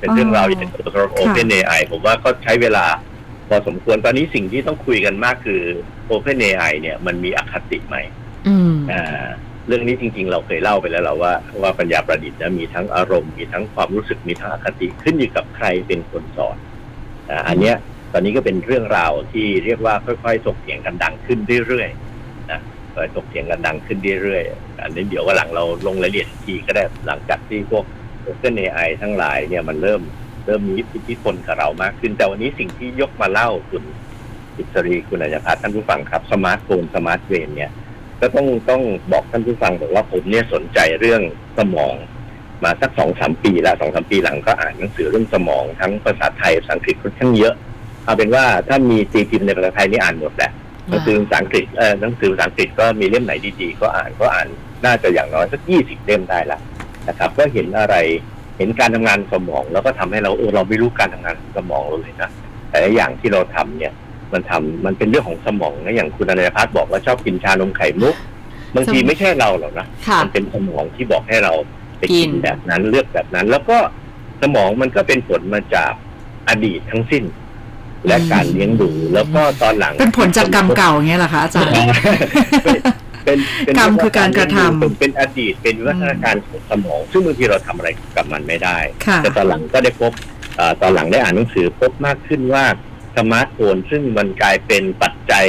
เป็นเรื่องราวใหญ่โตสำหรับ Open AI ผมว่าก็ใช้เวลาพอสมควรตอนนี้สิ่งที่ต้องคุยกันมากคือ Open AI เนี่ยมันมีอคติไหมอืมอ่าเรื่องนี้จริง ๆ เราเคยเล่าไปแล้วเราว่าว่าปัญญาประดิษฐ์นะมีทั้งอารมณ์มีทั้งความรู้สึกมีทั้งอคติขึ้นอยู่กับใครเป็นคนสอนอ่าอันเนี้ยตอนนี้ก็เป็นเรื่องราวที่เรียกว่าค่อยๆถกเถียงกันดังขึ้นเรื่อยๆนะค่อยถกเถียงกันดังขึ้นเรื่อยๆอันนี้เดี๋ยววันหลังเราลงรายละเอียดอีกทีก็ได้หลังจากที่พวก Open AI ทั้งหลายเนี่ยมันเริ่มเริ่มมีอิทธิพลกับเรามากขึ้น แต่วันนี้สิ่งที่ยกมาเล่าคุณอิสรีคุณอัญญพัฒน์ท่านผู้ฟังครับสมาร์ทโฟนสมาร์ทเวนเนี่ยก็ต้องต้องบอกท่านผู้ฟังบอกว่าผมเนี่ยสนใจเรื่องสมอง มาสักสองสามปีแล้วสองสามปีหลังก็อ่านหนังสือเรื่องสมองทั้งภาษาไทยภาษาอังกฤษค่อนข้างเยอะ เอาเป็นว่าถ้ามีตีพิมพ์ในภาษาไทยนี่อ่านหมดแหละหนังสือภาษาอังกฤษเออหนังสือภาษาอังกฤษก็มีเล่มไหนดีๆ ก็อ่านก็อ่านน่าจะอย่างน้อยสักยี่สิบเล่มได้ละ นะครับ ก็เห็นอะไร เห็นการทำงานสมอง แล้วก็ทำให้เราเออเราไม่รู้การทำงานของสมองเราเลยนะแต่ละอย่างที่เราทำเนี่ย มันทำมันเป็นเรื่องของสมองนะอย่างคุณอนันพัฒน์บอกว่าชอบกินชานมไข่มุกบางทีสมไม่ใช่เราหรอกนะค่ะมันเป็นสมองที่บอกให้เราไปกิกินนแบบนั้นเลือกแบบนั้น แล้วก็สมองมันก็เป็นผลมาจากอดีตทั้งสิ้น และการเลี้ยงดูแล้วก็ตอนหลัง เป็นผลจากกรรมเก่าอย่างเงี้ยเหรอคะอาจารย์ เป็นเป็นกรรมคือการกระทำเป็นเป็นอดีตเป็นวิวัฒนาการของสมอง ซึ่งบางทีเราทำอะไรกับมันไม่ได้ค่ะแต่ตอนหลังก็ได้พบเอ่อตอนหลังได้อ่านหนังสือพบมากขึ้นว่าสมาร์ทโฟนซึ่งมันกลายเป็นปัจจัย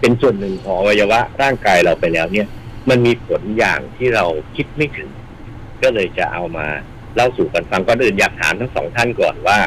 เป็นส่วนหนึ่งของอวัยวะร่างกายเราไปแล้วเนี่ย มันมีผลอย่างที่เราคิดไม่ถึง ก็เลยจะเอามาเล่าสู่กันฟังก็อื่นอยากถามทั้งสองท่านก่อนว่า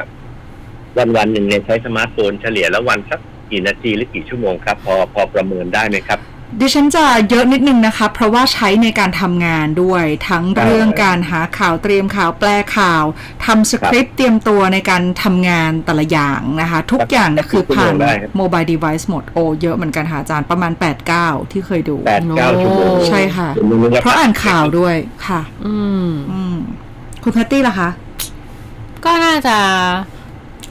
วันวันๆหนึ่งเนี่ยใช้สมาร์ทโฟนเฉลี่ยแล้ววันสักกี่นาทีหรือกี่ชั่วโมงครับ พอพอประเมินได้ไหมครับ ดิฉันจะเยอะนิดนึงนะคะ เพราะว่าใช้ในการทำงานด้วยทั้งเรื่องการหาข่าวเตรียมข่าวแปลข่าวทำสคริปต์เตรียมตัวในการทำงานแต่ละอย่างนะคะ ทุกอย่างเนี่ยคือผ่านได้ครับโมบายเดเวิ์หมดโอเยอะเหมือนกันค่ะอาจารย์ประมาณ 8-9 ที่เคยดูแปดเก้าชั่วโมงใช่ค่ะผมนึกว่เพราะอ่านข่าวด้วยค่ะอืมอืมคุณแพตตี้ล่ะคะ ก็น่าจะ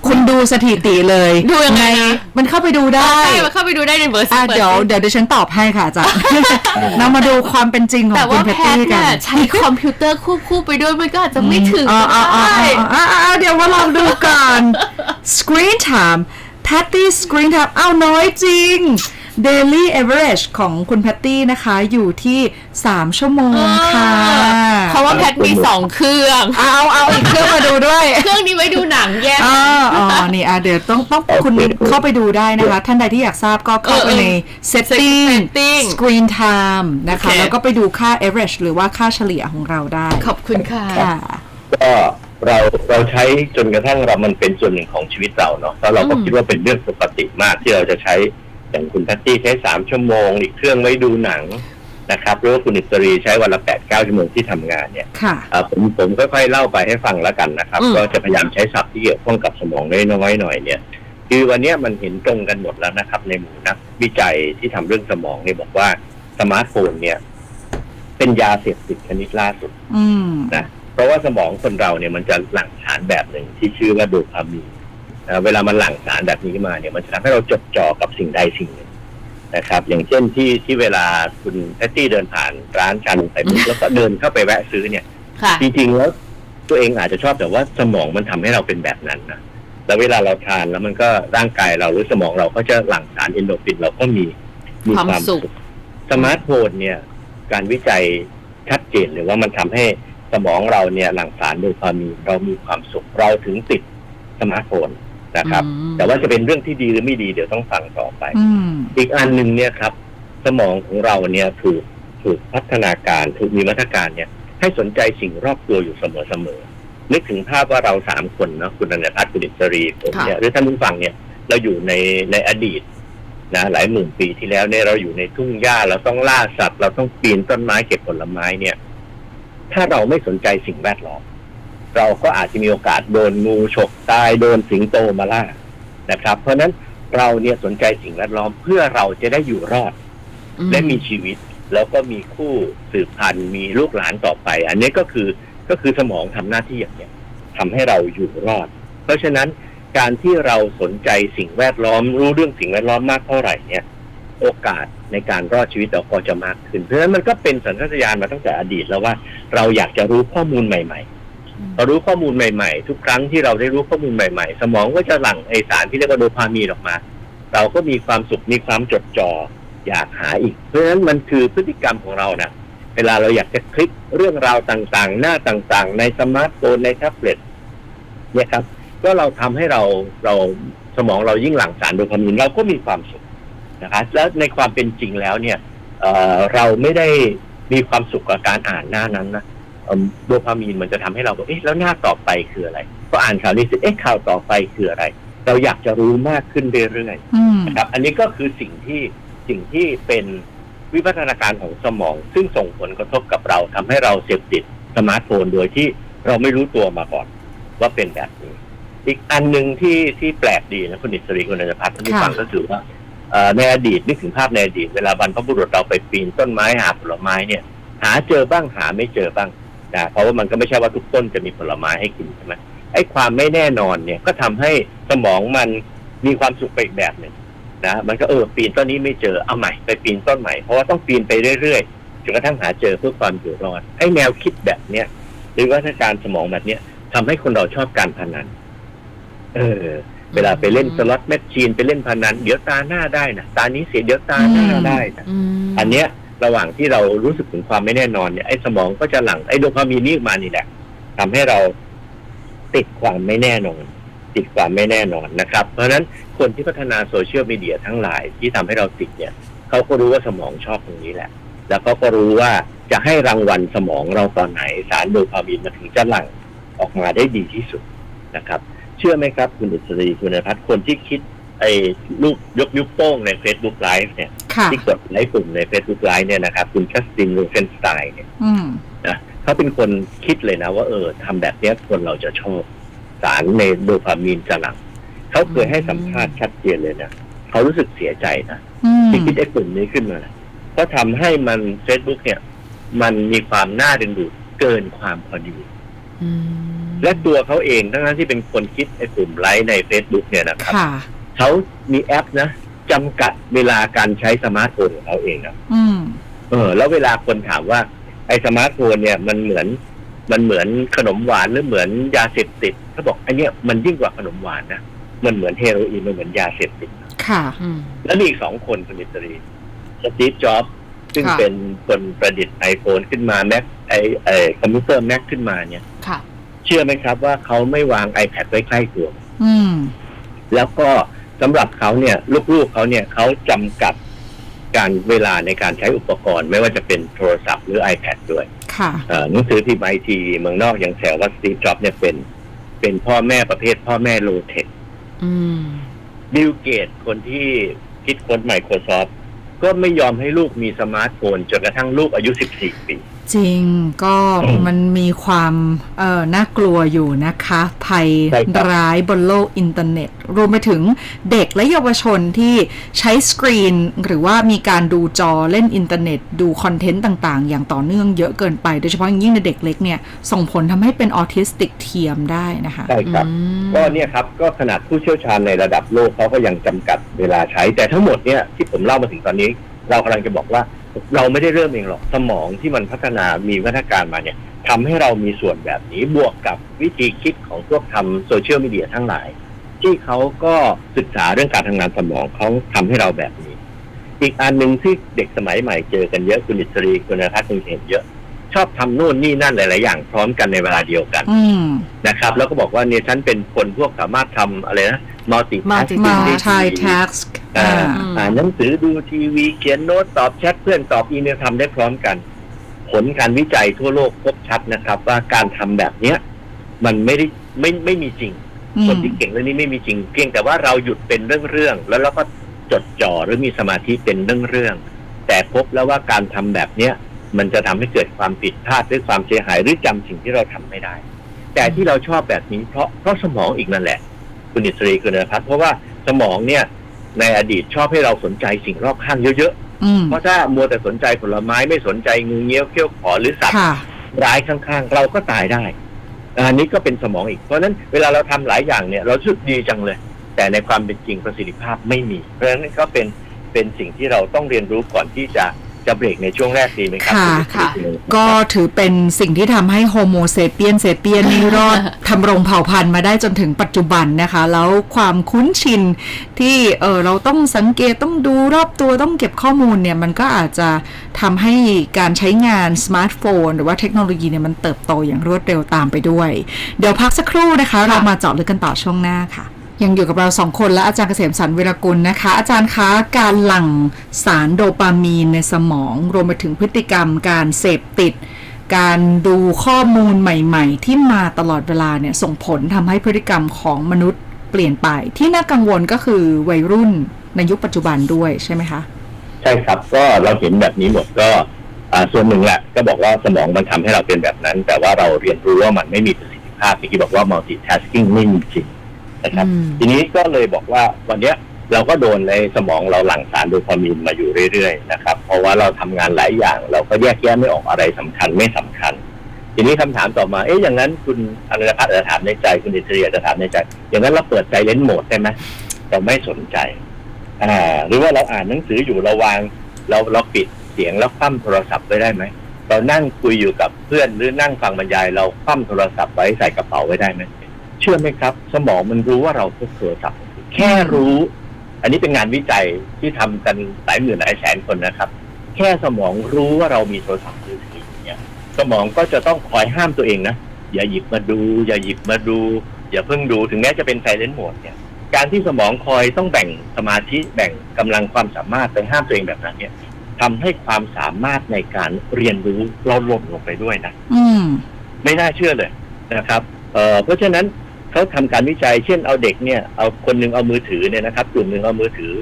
คุณดูสถิติเลยดูยังไงนะ มันเข้าไปดูได้ ใช่มาเข้าไปดูได้ในเบอร์อะเดี๋ยวเดี๋ยวดิฉันตอบให้ค่ะอาจารย์ เรามาดูความเป็นจริงของแต่คุว่าณแพตแพทตี้ย์กัเนี่ยนใช้คอมพิวเตอร์ควบคู่ไปด้วยมันก็อาจจะไม่ถึงอ่าก็อ่าอ่าได้อ่าอ่าอ่าเดี๋ยวมาลองดูก่อน Screen time Patty Screen time อ้าวน้อยจริง Daily average ของคุณแพตตี้นะคะ อยู่ที่ 3 ชั่วโมงค่ะ เพราะว่าแพทย์มีสองเครื่อง เอาเอาอีกเครื่องมาดูด้วย เครื่องนี้ไว้ดูหนังแยกอ๋ออ๋อนี่อะเดี๋ยวต้องต้องคุณเข้าไปดูได้นะคะ ท่านใดที่อยากทราบก็เข้าไปใน setting setting screen time นะคะโอเคแล้วก็ไปดูค่า average หรือว่าค่าเฉลี่ยของเราได้ ขอบคุณค่ะค่ะก็เราเราใช้จนกระทั่งเรามันเป็นส่วนหนึ่งของชีวิตเราเนาะแล้วเราก็อืมคิดว่าเป็นเรื่องปกติมากที่เราจะใช้ อย่างคุณแพตตี้ใช้สามชั่วโมง อีกเครื่องไว้ดูหนังนะครับหรือว่าคุณอิสรีใช้วันละแปดเก้าชั่วโมงที่ทำงานเนี่ยค่ะอ่าผมผมค่อยๆเล่าไปให้ฟังแล้วกันนะครับอืมก็จะพยายามใช้ศัพท์ที่เกี่ยวข้องกับสมองน้อยๆหน่อยเนี่ยคือวันเนี้ยมันเห็นตรงกันหมดแล้วนะครับ ในหมู่นักวิจัยที่ทำเรื่องสมองเนี่ยบอกว่าสมาร์ทโฟนเนี่ย เป็นยาเสพติดชนิดล่าสุดอืมนะเพราะว่าสมองคนเราเนี่ยมันจะหลั่งสารแบบหนึ่งที่ชื่อว่าโดพามีนนะ เวลามันหลั่งสารแบบนี้มาเนี่ยมันจะทำให้เราจดจ่อกับสิ่งใดสิ่งหนึ่งนะครับ อย่างเช่นที่ที่เวลาคุณแพตตี้เดินผ่านร้านชานมไข่มุกแล้วก็เดินเข้าไปแวะซื้อเนี่ย ค่ะ จริงๆแล้วตัวเองอาจจะชอบแต่ว่าสมองมันทำให้เราเป็นแบบนั้นนะแล้วเวลาเราทานแล้วมันก็ร่างกายเราหรือสมองเราก็จะหลั่งสารเอนโดรฟินเราก็มีมีความความสุสุขขสมาร์ทโฟนเนี่ย การวิจัยชัดเจนเลยว่ามันทำให้สมองเราเนี่ยหลั่งสารโดพามีนเรามีความสุขเราถึงติดสมาร์ทโฟน นะครับอืมแต่ว่าจะเป็นเรื่องที่ดีหรือไม่ดีเดี๋ยวต้องฟังต่อไปอืมอีกอันหนึ่งเนี่ยครับ สมองของเราเนี่ยถูกถูกพัฒนาการถูกมีมาตรการเนี่ย ให้สนใจสิ่งรอบตัวอยู่เสมอเสมอนึกถึงภาพว่าเราสามคนเนาะคุณอนันพัฒน์คุณอิสรีผมเนี่ยค่ะหรือท่านผู้ฟังเนี่ยเราอยู่ในในอดีตนะหลายหมื่นปีที่แล้วเนี่ยเราอยู่ในทุ่งหญ้าเราต้องล่าสัตว์ เราต้องปีนต้นไม้เก็บผลไม้เนี่ย ถ้าเราไม่สนใจสิ่งแวดล้อม เราก็อาจจะมีโอกาสโดนงูฉกตายโดนสิงโตมาล่านะครับ เพราะฉะนั้นเราเนี่ยสนใจสิ่งแวดล้อมเพื่อเราจะได้อยู่รอดอืและมีชีวิตแล้วก็มีคู่สืบพันธุ์มีลูกหลานต่อไป อันนี้ก็คือก็คือสมองทำหน้าที่อย่างเนี้ยทำให้เราอยู่รอด เพราะฉะนั้นการที่เราสนใจสิ่งแวดล้อม รู้เรื่องสิ่งแวดล้อมมากเท่าไหร่เนี่ย โอกาสในการรอดชีวิตเราก็จะมากขึ้นเพราะฉะนั้นมันก็เป็นสัญชาตญาณมาตั้งแต่อดีตแล้วว่าเราอยากจะรู้ข้อมูลใหม่ ๆ เรารู้ข้อมูลใหม่ๆ ทุกครั้งที่เราได้รู้ข้อมูลใหม่ๆ สมองก็จะหลั่งไอสารที่เรียกว่าโดพามีนออกมา เราก็มีความสุขมีความจดจ่ออยากหาอีก เพราะฉะนั้นมันคือพฤติกรรมของเรานะเวลาเราอยากจะคลิกเรื่องราวต่างๆ หน้าต่างๆ ในสมาร์ทโฟนในแท็บเล็ตเนี่ยครับ ก็เราทำให้เราเราสมองเรายิ่งหลั่งสารโดพามีนเราก็มีความสุขนะครับแล้วในความเป็นจริงแล้วเนี่ยเเราไม่ได้มีความสุขกับการอ่านหน้านั้นนะ โดพามีนมันจะทำให้เราบอกเอ๊ะแล้วหน้าต่อไปคืออะไร ก็อ่านข่าวนี้เสร็จเอ๊ะข่าวต่อไปคืออะไร เราอยากจะรู้มากขึ้นเรื่อยๆอืมนะครับ อันนี้ก็คือสิ่งที่สิ่งที่เป็นวิวัฒนาการของสมอง ซึ่งส่งผลกระทบกับเราทำให้เราเสพติดสมาร์ทโฟนโดยที่เราไม่รู้ตัวมาก่อน ว่าเป็นแบบนี้ อีกอันหนึ่งที่ที่แปลกดีนะคุณอิสรีคุณนันทพัฒน์ท่านผู้ฟังค่ะก็คือว่าเอ่อในอดีตนึกถึงภาพในอดีตเวลาบรรพบุรุษเราไปปีนต้นไม้หาผลไม้เนี่ย หาเจอบ้างหาไม่เจอบ้าง นะเพราะว่ามันก็ไม่ใช่ว่าทุกต้นจะมีผลไม้ให้กินใช่ไหมไอ้ความไม่แน่นอนเนี่ยก็ทำให้สมองมันมีความสุขไปอีกแบบหนึ่งนะมันก็เออปีนต้นนี้ไม่เจอเอาใหม่ไปปีนต้นใหม่เพราะว่าต้องปีนไปเรื่อยๆจนกระทั่งหาเจอเพื่อความอยู่รอดไอ้แนวคิดแบบเนี้ยหรือว่าถ้าการสมองแบบเนี้ยทำให้คนเราชอบการพนันเออ เวลาไปเล่นสล็อตแมชชีนไปเล่นพนันเดี๋ยวตาหน้าได้นะตานี้เสียเดี๋ยวตาหน้าได้นะอืมอันเนี้ย ระหว่างที่เรารู้สึกถึงความไม่แน่นอนเนี่ยไอ้สมองก็จะหลั่งไอ้โดพามีนนี่ออกมานี่แหละทำให้เราติดความไม่แน่นอน ติดความไม่แน่นอนนะครับ เพราะฉะนั้นคนที่พัฒนาโซเชียลมีเดียทั้งหลายที่ทำให้เราติดเนี่ยเขาก็รู้ว่าสมองชอบตรงนี้แหละ แล้วเขาก็รู้ว่าจะให้รางวัลสมองเราตอนไหนสารโดพามีนมันถึงจะหลั่งออกมาได้ดีที่สุดนะครับ เชื่อไหมครับ คุณอิสรีคุณนภัทรคนที่คิด ไอ้ลูกยกยุกโป้งใน Facebook Live เนี่ย ค่ะ ที่กดไลค์กลุ่มใน Facebook Live เนี่ยนะครับ คุณคัสตินโรเฟนสไตน์เนี่ยอืม นะเขาเป็นคนคิดเลยนะว่าเออทำแบบเนี้ยคนเราจะชอบสารในโดพามีนจะหลังเขาเคยให้สัมภาษณ์ชัดเจนเลยนะเขารู้สึกเสียใจนะ อืม ที่คิดไอ้กลุ่มนี้ขึ้นมา ก็ทำให้มัน Facebook เนี่ย มันมีความน่าดึงดูดเกินความพอดี อืมและตัวเขาเองทั้งนั้นที่เป็นคนคิดไอ้กลุ่มไลค์ใน Facebook เนี่ยนะครับ ค่ะ เขามีแอปนะจำกัดเวลาการใช้สมาร์ทโฟนของเขาเองนะอืม เออ แล้วเวลาคนถามว่า ไอ้สมาร์ทโฟนเนี่ยมันเหมือน มันเหมือนขนมหวานหรือเหมือนยาเสพติดเขาบอกไอ้เนี่ยมันยิ่งกว่าขนมหวานนะมันเหมือนเฮโรอีนมันเหมือนยาเสพติด ค่ะ อืม แล้วมีอีกสองคนคุณนิตรีสตีฟจ็อบส์ซึ่งค่ะ เป็นคนประดิษฐ์ไอโฟนขึ้นมาแม็กไอไอคอมพิวเตอร์แม็กขึ้นมาเนี่ย ค่ะ เชื่อไหมครับว่าเขาไม่วาง iPad ไว้ใกล้ตัว อืม แล้วก็ สำหรับเขาเนี่ยลูกๆเขาเนี่ยเขาจำกัดการเวลาในการใช้อุปกรณ์ ไม่ว่าจะเป็นโทรศัพท์หรือ iPad ด้วยค่ะเอ่อหนังสือพิมพ์ไอทีเมืองนอกยังแซวว่าสตีฟจ็อบส์เนี่ยเป็น เป็นพ่อแม่ประเภทพ่อแม่โลเทคอืมบิลเกตคนที่คิดค้น Microsoft ก็ไม่ยอมให้ลูกมีสมาร์ทโฟนจนกระทั่งลูกอายุ 14 ปี จริงก็อืมมันมีความเอ่อน่ากลัวอยู่นะคะ ภัยใช่ครับร้ายบนโลกอินเทอร์เน็ต รวมไปถึงเด็กและเยาวชนที่ใช้สกรีน หรือว่ามีการดูจอเล่นอินเทอร์เน็ต ดูคอนเทนต์ต่างๆ อย่างต่อเนื่องเยอะเกินไป โดยเฉพาะอย่างยิ่งในเด็กเล็กเนี่ย ส่งผลทำให้เป็นออทิสติกเทียมได้นะคะ ใช่ครับอืมก็เนี่ยครับ ก็ขนาดผู้เชี่ยวชาญในระดับโลกเขาก็ยังจำกัดเวลาใช้แต่ทั้งหมดเนี่ยที่ผมเล่ามาถึงตอนนี้ เรากำลังจะบอกว่า เราไม่ได้เริ่มเองหรอกสมองที่มันพัฒนามีวัฒนาการมาเนี่ยทำให้เรามีส่วนแบบนี้บวกกับวิธีคิดของพวกทำโซเชียลมีเดียทั้งหลาย ที่เขาก็ศึกษาเรื่องการทำงานสมองเขาทำให้เราแบบนี้ อีกอันหนึ่งที่เด็กสมัยใหม่เจอกันเยอะคุณอิสรีคุณนภัทรคงเห็นเยอะ ชอบทำโน่นนี่นั่นหลาย ๆ อย่างพร้อมกันในเวลาเดียวกันอืมนะครับ แล้วก็บอกว่าเนี่ยฉันเป็นคนพวกสามารถทำอะไรนะมัลติ Multitasking มาทายทัสอ่า อืมอ่านหนังสือดูทีวีเขียนโน้ตตอบแชทเพื่อนตอบอีเมลทำได้พร้อมกัน ผลการวิจัยทั่วโลกพบชัดนะครับ ว่าการทำแบบเนี้ย มันไม่ได้ไม่ไม่มีจริง คนที่เก่งเรื่องนี้ไม่มีจริง เพียงแต่ว่าเราหยุดเป็นเรื่องๆแล้วเราก็จดจ่อหรือมีสมาธิเป็นเรื่องๆแต่พบแล้วว่าการทำแบบเนี้ยมันจะทำให้เกิดความผิดพลาดหรือความเสียหายหรือจำสิ่งที่เราทำไม่ได้ แต่ที่เราชอบแบบนี้เพราะเพราะสมองอีกนั่นแหละ คุณอิสรีคุณนภัทรเพราะว่าสมองเนี่ย ในอดีตชอบให้เราสนใจสิ่งรอบข้างเยอะอืมๆเพราะถ้ามัวแต่สนใจผลไม้ไม่สนใจงูเงี้ยวเขี้ยวขอหรือสัตว์ค่ะร้ายข้างๆ เราก็ตายได้ อันนี้ก็เป็นสมองอีก เพราะฉะนั้นเวลาเราทำหลายอย่างเนี่ยเรารู้สึกดีจังเลย แต่ในความเป็นจริงประสิทธิภาพไม่มี เพราะฉะนั้นก็เป็นเป็นสิ่งที่เราต้องเรียนรู้ก่อนที่จะ จะเบรกในช่วงแรกดีไหมครัค่ะค่ะ ก็ถือเป็นสิ่งที่ทำให้โฮโมเซเปียนเซเปียนนี่รอดทำรงเผ่าพันธุ์มาได้จนถึงปัจจุบันนะคะ แล้วความคุ้นชินที่เออเราต้องสังเกตต้องดูรอบตัวต้องเก็บข้อมูลเนี่ย มันก็อาจจะทำให้การใช้งานสมาร์ทโฟน หรือว่าเทคโนโลยีเนี่ยมันเติบโตอย่างรวดเร็วตามไปด้วย เดี๋ยวพักสักครู่นะคะ เรามาเจาะลึกกันต่อช่วงหน้าค่ะ ยังอยู่กับเราสองคนและอาจารย์เกษมสันต์วิรกุลนะคะ อาจารย์คะการหลั่งสารโดปามีนในสมอง รวมไปถึงพฤติกรรมการเสพติด การดูข้อมูลใหม่ๆ ที่มาตลอดเวลาเนี่ยส่งผลทำให้พฤติกรรมของมนุษย์เปลี่ยนไป ที่น่ากังวลก็คือวัยรุ่นในยุคปัจจุบันด้วยใช่ไหมคะ ใช่ครับก็เราเห็นแบบนี้หมดก็ส่วนหนึ่งแหละก็บอกว่าสมองมันทำให้เราเป็นแบบนั้น แต่ว่าเราเรียนรู้ว่ามันไม่มีประสิทธิภาพที่บอกว่า multitasking ไม่มีจริง นะครับอืมทีนี้ก็เลยบอกว่าวันเนี้ยเราก็โดนในสมองเราหลั่งสารโดพามีนมาอยู่เรื่อยๆนะครับ เพราะว่าเราทำงานหลายอย่าง เราก็แยกแยะไม่ออกอะไรสำคัญไม่สำคัญ ทีนี้คำถามต่อมา เอ๊ะอย่างนั้นคุณอนุพัฒน์อาจจะถามในใจคุณอิสรีอาจจะถามในใจ อย่างนั้นเราเปิดใจเลนโหมดได้ไหมเราไม่สนใจ อ่า หรือว่าเราอ่านหนังสืออยู่เราวาง เราเราปิดเสียงแล้วคว่ำโทรศัพท์ไว้ได้ไหมเรานั่งคุยอยู่กับเพื่อนหรือนั่งฟังบรรยาย เราคว่ำโทรศัพท์ไว้ใส่กระเป๋าไว้ได้ไหม เชื่อไหมครับ สมองมันรู้ว่าเราพกโทรศัพท์แค่รู้ อันนี้เป็นงานวิจัยที่ทำกันหลายหมื่นหลายแสนคนนะครับ แค่สมองรู้ว่าเรามีโทรศัพท์มือถือเนี่ย สมองก็จะต้องคอยห้ามตัวเองนะอย่าหยิบมาดู อย่าหยิบมาดู อย่าเพิ่งดูถึงแม้จะเป็นไซเลน t โหมดเนี่ยการที่สมองคอยต้องแบ่งสมาธิแบ่งกำลังความสามารถไปห้ามตัวเองแบบนั้นเนี่ยทำให้ความสามารถในการเรียนรู้เราลดลงไปด้วยนะ อืมไม่น่าเชื่อเลยนะครับเอ่อเพราะฉะนั้น เขาทำการวิจัย เช่นเอาเด็กเนี่ยเอาคนหนึ่งเอามือถือเนี่ยนะครับ กลุ่มหนึ่งเอามือถือ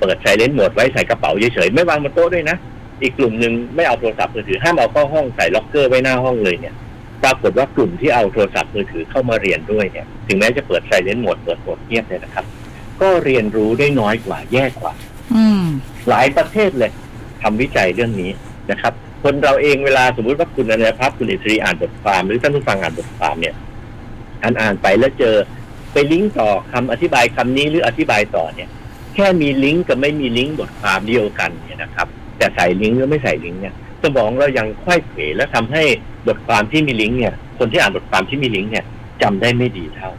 เปิดไซเลน t โหมดไว้ใส่กระเป๋าเฉยๆไม่วางบนโต๊ะด้วยนะอีกกลุ่มหนึ่งไม่เอาโทรศัพท์มือถือห้ามเอาเข้าห้องใส่ล็อกเกอร์ไว้หน้าห้องเลยเนี่ยปรากฏว่ากลุ่มที่เอาโทรศัพท์มือถือเข้ามาเรียนด้วยเนี่ยถึงแม้จะเปิดไซเลน t โหมดเปิดโหมดเงียบเนี่ยนะครับ ก็เรียนรู้ได้น้อยกว่าแย่กว่าอืมหลายประเทศเลยทำวิจัยเรื่องนี้นะครับ คนเราเองเวลาสมมติว่าคุณอนันพัฒน์คุณอิสรีอ่านบทความ หรือท่านผู้ฟังอ่านบทความเนี่ย อ่านอ่านไปแล้วเจอไปลิงก์ต่อคำอธิบายคำนี้หรืออธิบายต่อเนี่ย แค่มีลิงก์กับไม่มีลิงก์บทความเดียวกันเนี่ยนะครับ แต่ใส่ลิงก์หรือไม่ใส่ลิงก์เนี่ยสมองเรายังค่อยเขวและทำให้บทความที่มีลิงก์เนี่ย คนที่อ่านบทความที่มีลิงก์เนี่ยจำได้ไม่ดีเท่า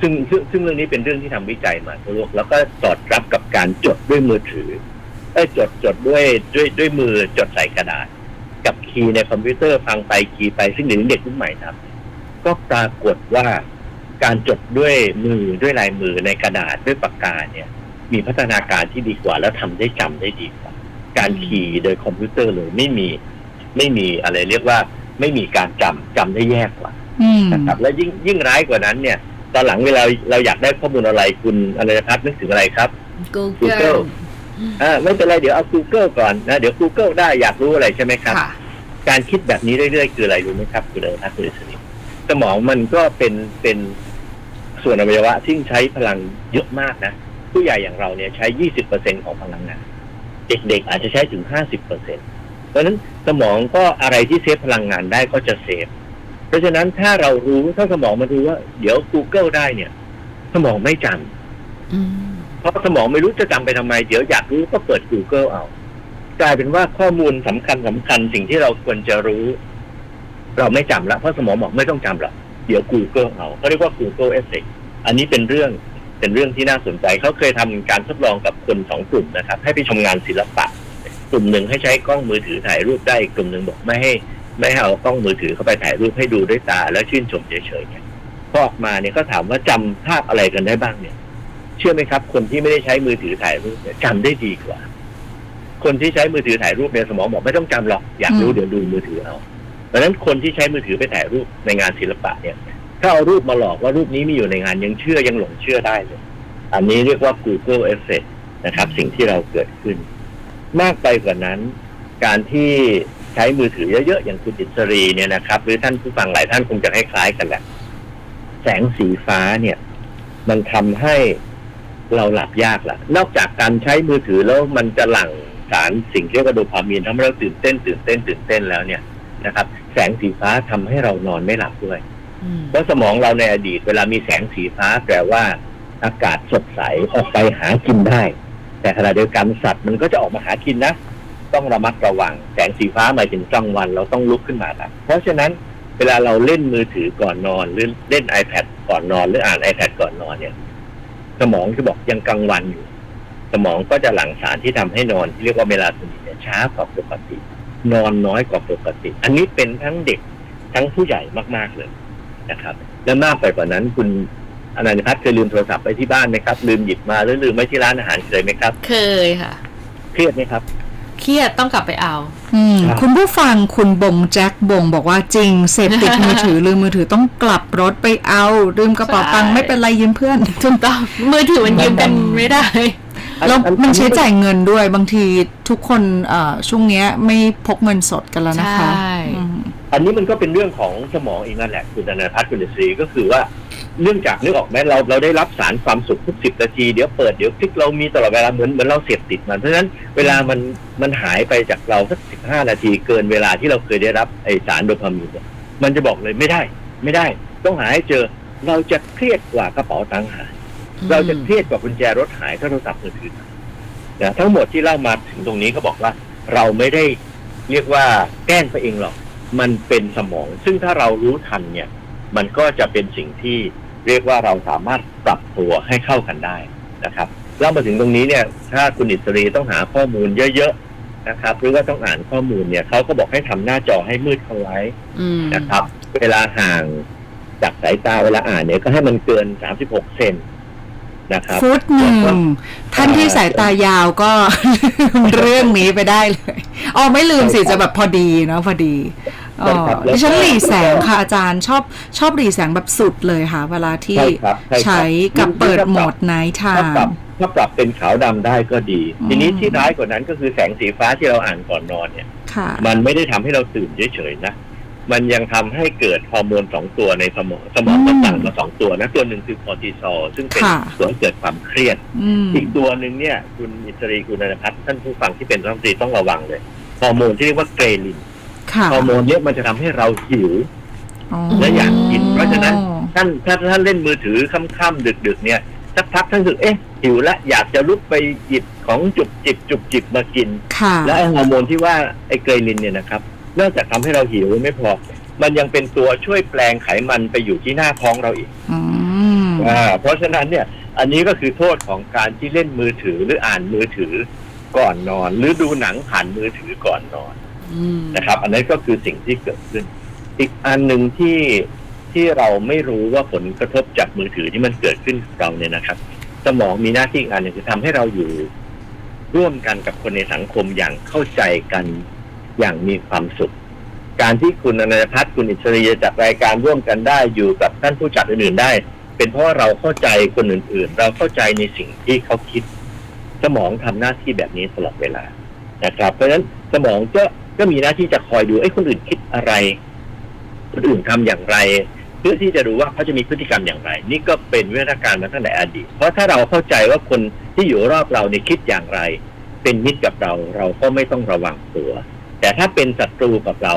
ซึ่งซึ่งซึ่งเรื่องนี้เป็นเรื่องที่ทำวิจัยมาทั่วโลกแล้วก็สอดรับกับการจดด้วยมือถือเอ้จดจดด้วยด้วยด้วยมือจดใส่กระดาษ กับคีย์ในคอมพิวเตอร์ฟังไปคีย์ไปซึ่งเดี๋ยวนี้เด็กรุ่นใหม่ทำ ก็ปรากฏว่าการจดด้วยมือด้วยลายมือในกระดาษด้วยปากกาเนี่ย มีพัฒนาการที่ดีกว่า แล้วทำได้จำได้ดีกว่า การคีย์โดยคอมพิวเตอร์เลยไม่มี ไม่มีอะไรเรียกว่า ไม่มีการจำจำได้แย่กว่าอืมนะครับ และยิ่งยิ่งร้ายกว่านั้นเนี่ย ตอนหลังเวลาเราอยากได้ข้อมูลอะไรคุณอนันตพัฒน์นึกถึงอะไรครับ Google Google อ่าไม่เป็นไรเดี๋ยวเอา Google ก่อนนะเดี๋ยว Google ได้อยากรู้อะไรใช่ไหมครับค่ะการคิดแบบนี้เรื่อยๆคืออะไรรู้ไหมครับคุณเอ๋ครับคุณอิ สริสมองมันก็เป็นเป็นส่วนอวัยวะที่ใช้พลังเยอะมากนะ ผู้ใหญ่อย่างเราเนี่ยใช้ 20%ของพลังงาน เด็กๆอาจจะใช้ถึง 50%เพราะฉะนั้นสมองก็อะไรที่เซฟพลังงานได้ก็จะเซฟ เพราะฉะนั้นถ้าเรารู้ถ้าสมองมันรู้ว่า เดี๋ยว Google ได้เนี่ย สมองไม่จำอืมเพราะสมองไม่รู้จะจำไปทำไม เดี๋ยวอยากรู้ก็เปิด Google เอา กลายเป็นว่าข้อมูลสำคัญสำคัญสิ่งที่เราควรจะรู้ เราไม่จำละเพราะสมองบอกไม่ต้องจำละเดี๋ยว Google เอาเขาเรียกว่า Google Effect อันนี้เป็นเรื่องเป็นเรื่องที่น่าสนใจเขาเคยทำการทดลองกับคนสองกลุ่มนะครับ ให้ไปชมงานศิลปะ กลุ่มหนึ่งให้ใช้กล้องมือถือถ่ายรูปได้กลุ่มหนึ่งบอกไม่ให้ ไม่ให้เอากล้องมือถือเข้าไปถ่ายรูปให้ดูด้วยตา แล้วชื่นชมเฉยๆเนี่ยพอออกมาเนี่ยก็ถามว่าจำภาพอะไรกันได้บ้างเนี่ย เชื่อไหมครับ คนที่ไม่ได้ใช้มือถือถ่ายรูปเนี่ยจำได้ดีกว่า คนที่ใช้มือถือถ่ายรูปเนี่ยสมองบอกไม่ต้องจำหรอกอยากรู้เดี๋ยวดูมือถือเอา ดังนั้นคนที่ใช้มือถือไปถ่ายรูปในงานศิลปะเนี่ย ถ้าเอารูปมาหลอกว่ารูปนี้มีอยู่ในงานยังเชื่อยังหลงเชื่อได้เลย อันนี้เรียกว่า Google Effect นะครับ สิ่งที่เราเกิดขึ้น มากไปกว่านั้น การที่ใช้มือถือเยอะๆอย่างคุณอิสรีเนี่ยนะครับ หรือท่านผู้ฟังหลายท่านคงจะคล้ายๆกันแหละ แสงสีฟ้าเนี่ย มันทำให้เราหลับยากละนอกจากการใช้มือถือแล้วมันจะหลั่งสารสิ่งเรียกว่าโดพามีนทำให้เราตื่นเต้นตื่นเต้นตื่นเต้นแล้วเนี่ยนะครับ แสงสีฟ้าทำให้เรานอนไม่หลับด้วยอืมเพราะสมองเราในอดีต เวลามีแสงสีฟ้าแปลว่าอากาศสดใสออกไปหากินได้ แต่ขณะเดียวกันสัตว์มันก็จะออกมาหากินนะต้องระมัดระวัง แสงสีฟ้าหมายถึงกลางวันเราต้องลุกขึ้นมาละเพราะฉะนั้นเวลาเราเล่นมือถือก่อนนอนหรือเล่น iPad ก่อนนอนหรืออ่าน iPad ก่อนนอนเนี่ย สมองจะบอกยังกลางวันอยู่ สมองก็จะหลั่งสารที่ทำให้นอนที่เรียกว่าเมลาโทนินเนี่ยช้ากว่าปกติ นอนน้อยกว่าปกติ อันนี้เป็นทั้งเด็กทั้งผู้ใหญ่มาก ๆเลยนะครับ และมากไปกว่านั้นคุณอนันต์พัฒน์เคยลืมโทรศัพท์ไปที่บ้านไหมครับ ลืมหยิบมาหรือลืมไว้ที่ร้านอาหารเคยไหมครับ เคยค่ะ เครียดไหมครับเครียดต้องกลับไปเอา อืมครับคุณผู้ฟังคุณบงแจ็คบงบอกว่าจริงเสพติดมือถือลืมมือถือต้องกลับรถไปเอาลืมกระเป๋าตังค์ใช่ไม่เป็นไรยืมเพื่อนถูกต้องมือถือมันยืมกันไม่ได้ แล้วอัมันใช้จ่ายเงินด้วยบางทีทุกคนเอ่อช่วงเนี้ยไม่พกเงินสดกันแล้วนะคะใช่อืมอันนี้มันก็เป็นเรื่องของสมองเองนั่นแหละคุณอนันต์พัฒน์คุณเดชศรีก็คือว่าเนื่องจากนึกออกไหมเราเราได้รับสารความสุขทุกสิบนาทีเดี๋ยวเปิดเดี๋ยวคลิกเรามีตลอดเวลาเหมือนเหมือนเราเสพติดมันเพราะฉะนั้นเวลามันมันหายไปจากเราสักสิบห้านาทีเกินเวลาที่เราเคยได้รับไอสารโดพามีนเนี่ยมันจะบอกเลยไม่ได้ ไม่ได้ ต้องหาให้เจอ เราจะเครียดกว่ากระเป๋าตังค์หาย เราจะเครียดกว่ากุญแจรถหายถ้าโทรศัพท์มือถือหายนะทั้งหมดที่เล่ามาถึงตรงนี้ก็บอกว่า เราไม่ได้เรียกว่าแกล้งไปเองหรอก มันเป็นสมอง ซึ่งถ้าเรารู้ทันเนี่ย มันก็จะเป็นสิ่งที่เรียกว่าเราสามารถปรับตัวให้เข้ากันได้นะครับเล่ามาถึงตรงนี้เนี่ย ถ้าคุณอิสรีต้องหาข้อมูลเยอะๆนะครับ หรือว่าต้องอ่านข้อมูลเนี่ยเขาก็บอกให้ทำหน้าจอให้มืดเข้าไว้อืมนะครับ เวลาห่างจากสายตาเวลาอ่านเนี่ยก็ให้มันเกิน36เซน นะครับฟุตหนึ่งท่านที่สายตายาวก็เรื่องนี้ไปได้เลยอ๋อไม่ลืมสิจะแบบพอดีเนาะพอดีอ๋อใช่ครับแล้วก็ดิฉันหลีแสงค่ะอาจารย์ชอบชอบหลีแสงแบบสุดเลยค่ะ เวลาที่ใช่ครับใช่ครับใช้กับเปิดโหมดไนท์ไทถ้าปรับม์ถ้าปรับเป็นขาวดำได้ก็ดีอืมทีนี้ที่ร้ายกว่านั้นก็คือแสงสีฟ้าที่เราอ่านก่อนนอนเนี่ยค่ะมันไม่ได้ทำให้เราตื่นเฉยๆนะ มันยังทำให้เกิดฮอร์โมนสองตัวในสมองสมองอืมมันสั่งมาสองตัวนะตัวหนึ่งคือคอร์ติซอลซึ่งเป็นค่ะตัวให้เกิดความเครียดอืมอีกตัวหนึ่งเนี่ย คุณอิสรีคุณนันทพัฒน์ท่านผู้ฟังที่เป็นรัฐมนตรีต้องระวังเลยฮอร์โมนที่เรียกว่าเกรลินค่ะฮอร์โมนเนี้ยมันจะทำให้เราหิวอ๋อและอยากกิน เพราะฉะนั้นท่านถ้าท่านเล่นมือถือค่ำๆดึก ๆ เนี่ยสักพักท่านรู้สึกเอ๊ะหิวและอยากจะลุกไปหยิบของจุบจิบจุบจิบมากินค่ะและไอ้ฮอร์โมนที่ว่าไอ้เกรลินเนี่ยนะครับ นอกจากทำให้เราหิวไม่พอ มันยังเป็นตัวช่วยแปลงไขมันไปอยู่ที่หน้าท้องเราอีกอืมอ่าเพราะฉะนั้นเนี่ย อันนี้ก็คือโทษของการที่เล่นมือถือหรืออ่านมือถือก่อนนอน หรือดูหนังผ่านมือถือก่อนนอนอืมนะครับ อันนั้นก็คือสิ่งที่เกิดขึ้น อีกอันหนึ่งที่ที่เราไม่รู้ว่าผลกระทบจากมือถือที่มันเกิดขึ้นกับเราเนี่ยนะครับ สมองมีหน้าที่อีกอันหนึ่งคือทำให้เราอยู่ร่วมกันกับคนในสังคมอย่างเข้าใจกัน อย่างมีความสุข การที่คุณอนันพัฒน์คุณอิสริยจัดรายการร่วมกันได้อยู่กับท่านผู้จัดอื่นๆได้ เป็นเพราะเราเข้าใจคนอื่นๆ เราเข้าใจในสิ่งที่เขาคิด สมองทำหน้าที่แบบนี้ตลอดเวลานะครับ เพราะฉะนั้นสมองก็ก็มีหน้าที่จะคอยดูไอ้คนอื่นคิดอะไร คนอื่นทำอย่างไรเพื่อที่จะรู้ว่าเขาจะมีพฤติกรรมอย่างไร นี่ก็เป็นวิทยาการมาตั้งแต่อดีต เพราะถ้าเราเข้าใจว่าคนที่อยู่รอบเราเนี่ยคิดอย่างไร เป็นมิตรกับเราเราก็ไม่ต้องระวังตัว แต่ถ้าเป็นศัตรูกับเรา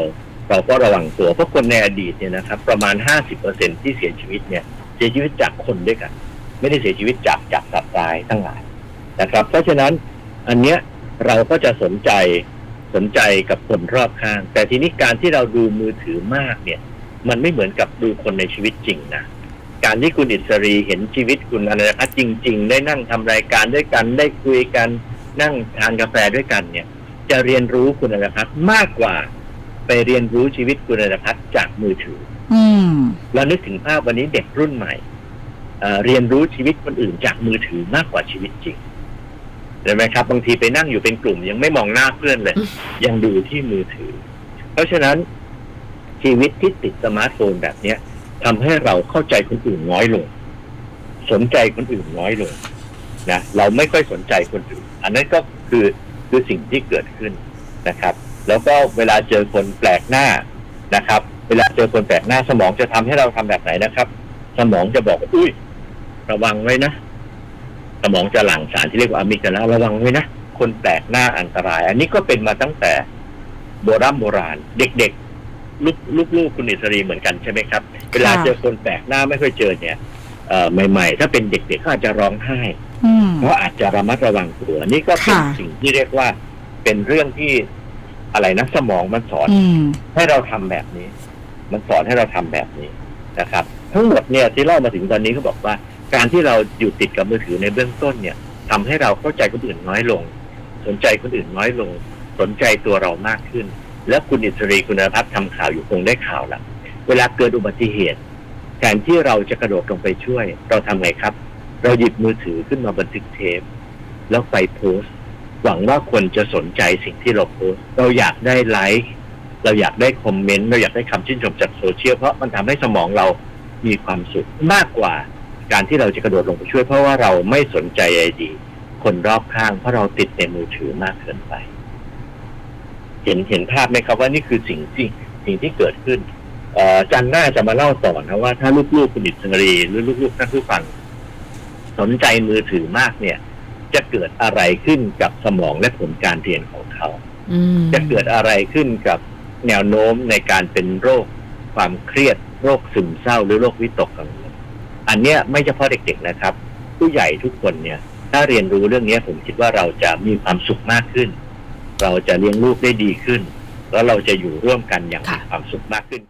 เราก็ระวังตัวเพราะคนในอดีตเนี่ยนะครับ ประมาณ 50%ที่เสียชีวิตเนี่ย เสียชีวิตจากคนด้วยกัน ไม่ได้เสียชีวิตจากจากสัตว์ร้ายทั้งหลายนะครับ เพราะฉะนั้นอันเนี้ยเราก็จะสนใจสนใจกับคนรอบข้าง แต่ทีนี้การที่เราดูมือถือมากเนี่ย มันไม่เหมือนกับดูคนในชีวิตจริงนะการที่คุณอิสรีเห็นชีวิตคุณอนันตพัฒน์จริง ๆ ได้นั่งทำรายการด้วยกันได้คุยกันนั่งทานกาแฟด้วยกันเนี่ย จะเรียนรู้คุณอนันตพัฒน์มากกว่า ไปเรียนรู้ชีวิตคุณอนันตพัฒน์จากมือถือ อืม เรานึกถึงภาพวันนี้เด็กรุ่นใหม่เอ่อเรียนรู้ชีวิตคนอื่นจากมือถือมากกว่าชีวิตจริงเห็นไหมครับ บางทีไปนั่งอยู่เป็นกลุ่ม ยังไม่มองหน้าเพื่อนเลย ยังดูที่มือถือ เพราะฉะนั้น ชีวิตที่ติดสมาร์ทโฟนแบบเนี้ยทำให้เราเข้าใจคนอื่นน้อยลง สนใจคนอื่นน้อยลงนะเราไม่ค่อยสนใจคนอื่น อันนั้นก็คือ คือสิ่งที่เกิดขึ้นนะครับ แล้วก็เวลาเจอคนแปลกหน้านะครับ เวลาเจอคนแปลกหน้าสมองจะทำให้เราทำแบบไหนนะครับ สมองจะบอกอุ้ยระวังไว้นะ สมองจะหลั่งสารที่เรียกว่าอะมิกดาลาระวังไว้นะคนแปลกหน้าอันตราย อันนี้ก็เป็นมาตั้งแต่โบราณโบราณ เด็กๆลูกลูกคุณอิสรีเหมือนกันใช่ไหมครับ เวลาเจอคนแปลกหน้าไม่ค่อยเจอเนี่ย ใหม่ๆ ถ้าเป็นเด็กๆก็อาจจะร้องไห้อืมเพราะอาจจะระมัดระวังตัวนี่ก็เป็นค่ะสิ่งที่เรียกว่าเป็นเรื่องที่อะไรนะสมองมันสอนอืมให้เราทำแบบนี้ มันสอนให้เราทำแบบนี้นะครับ ทั้งหมดเนี่ยที่เล่ามาถึงตอนนี้เขาบอกว่า การที่เราอยู่ติดกับมือถือในเบื้องต้นเนี่ยทำให้เราเข้าใจคนอื่นน้อยลง สนใจคนอื่นน้อยลง สนใจตัวเรามากขึ้น แล้วคุณอิสรีคุณพัฒน์ทำข่าวอยู่คงได้ข่าวละเวลาเกิดอุบัติเหตุ แทนที่เราจะกระโดดลงไปช่วย เราทำไงครับ เราหยิบมือถือขึ้นมาบันทึกเทป แล้วไปโพสต์ หวังว่าคนจะสนใจสิ่งที่เราโพสต์ เราอยากได้ไลค์เราอยากได้คอมเมนต์เราอยากได้คำชื่นชมจากโซเชียลเพราะมันทำให้สมองเรามีความสุขมากกว่าการที่เราจะกระโดดลงไปช่วย เพราะว่าเราไม่สนใจไอดีคนรอบข้างเพราะเราติดในมือถือมากเกินไป เห็นเห็นภาพไหมครับว่านี่คือสิ่งที่สิ่งที่เกิดขึ้น จันทร์หน้าจะมาเล่าต่อนะว่าถ้าลูกๆคุณอิสรีหรือลูกๆท่านผู้ฟังสนใจมือถือมากเนี่ย จะเกิดอะไรขึ้นกับสมองและผลการเรียนของเขาอืมจะเกิดอะไรขึ้นกับแนวโน้มในการเป็นโรคความเครียด โรคซึมเศร้าหรือโรควิตกกังวลอันเนี้ยไม่เฉพาะเด็กๆนะครับ ผู้ใหญ่ทุกคนเนี่ย ถ้าเรียนรู้เรื่องเนี้ยผมคิดว่าเราจะมีความสุขมากขึ้น เราจะเลี้ยงลูกได้ดีขึ้น แล้วเราจะอยู่ร่วมกันอย่างมีค่ะความสุขมากขึ้น